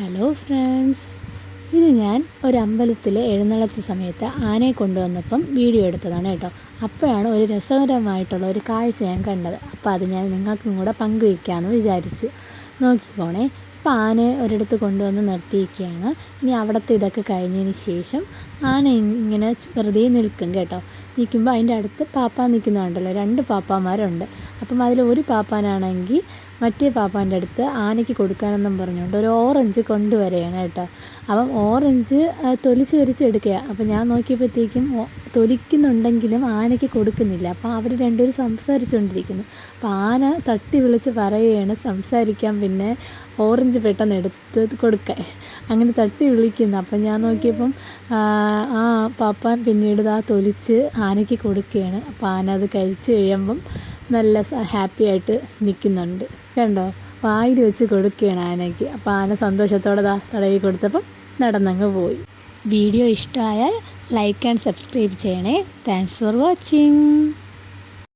Hello friends ഇത് ഞാൻ ഒരു അമ്പലത്തിൽ എഴുന്നള്ളത്ത് സമയത്ത് ആനയെ കൊണ്ടുവന്നപ്പം വീഡിയോ എടുത്തതാണ് കേട്ടോ. അപ്പോഴാണ് ഒരു രസകരമായിട്ടുള്ള ഒരു കാഴ്ച ഞാൻ കണ്ടത്. അപ്പോൾ അത് ഞാൻ നിങ്ങൾക്കും കൂടെ പങ്കുവയ്ക്കാമെന്ന് വിചാരിച്ചു. നോക്കിക്കോണേ. ഇപ്പോൾ ആനയെ ഒരിടത്ത് കൊണ്ടുവന്ന് നിർത്തിയിരിക്കുകയാണ്. ഇനി അവിടുത്തെ ഇതൊക്കെ കഴിഞ്ഞതിന് ശേഷം ആന ഇങ്ങനെ വെറുതെ നിൽക്കും കേട്ടോ. നിൽക്കുമ്പോൾ അതിന്റെ അടുത്ത് പാപ്പ നിൽക്കുന്നുണ്ടല്ലോ. രണ്ട് പാപ്പാന്മാരുണ്ട്. അപ്പം അതിൽ ഒരു പാപ്പാനാണെങ്കിൽ മറ്റേ പാപ്പാന്റെ അടുത്ത് ആനയ്ക്ക് കൊടുക്കാനെന്നും പറഞ്ഞുകൊണ്ട് ഒരു ഓറഞ്ച് കൊണ്ടുവരികയാണ് കേട്ടോ. അപ്പം ഓറഞ്ച് തൊലിച്ച് തൊലിച്ച് എടുക്കുക. അപ്പം ഞാൻ നോക്കിയപ്പോഴത്തേക്കും തൊലിക്കുന്നുണ്ടെങ്കിലും ആനയ്ക്ക് കൊടുക്കുന്നില്ല. അപ്പോൾ അവർ രണ്ടുപേരും സംസാരിച്ചുകൊണ്ടിരിക്കുന്നു. അപ്പോൾ ആന തട്ടി വിളിച്ച് പറയുകയാണ് സംസാരിക്കാൻ പിന്നെ ഓറഞ്ച് പെട്ടെന്ന് എടുത്ത് കൊടുക്കാൻ അങ്ങനെ തട്ടി വിളിക്കുന്നു. അപ്പം ഞാൻ നോക്കിയപ്പം ആ പാപ്പാൻ പിന്നീട് ആ തൊലിച്ച് ആനയ്ക്ക് കൊടുക്കുകയാണ്. അപ്പോൾ ആന അത് കഴിച്ച് കഴിയുമ്പം നല്ല ഹാപ്പി ആയിട്ട് നിൽക്കുന്നുണ്ട്. കണ്ടോ? വായിൽ വെച്ച് കൊടുക്കുകയാണ് ആനയ്ക്ക്. അപ്പോൾ ആന സന്തോഷത്തോടെ ദാ തടവി കൊടുത്തപ്പം നടന്നങ്ങ് പോയി. വീഡിയോ ഇഷ്ടമായാൽ ലൈക്ക് ആൻഡ് സബ്സ്ക്രൈബ് ചെയ്യണേ. Thanks for watching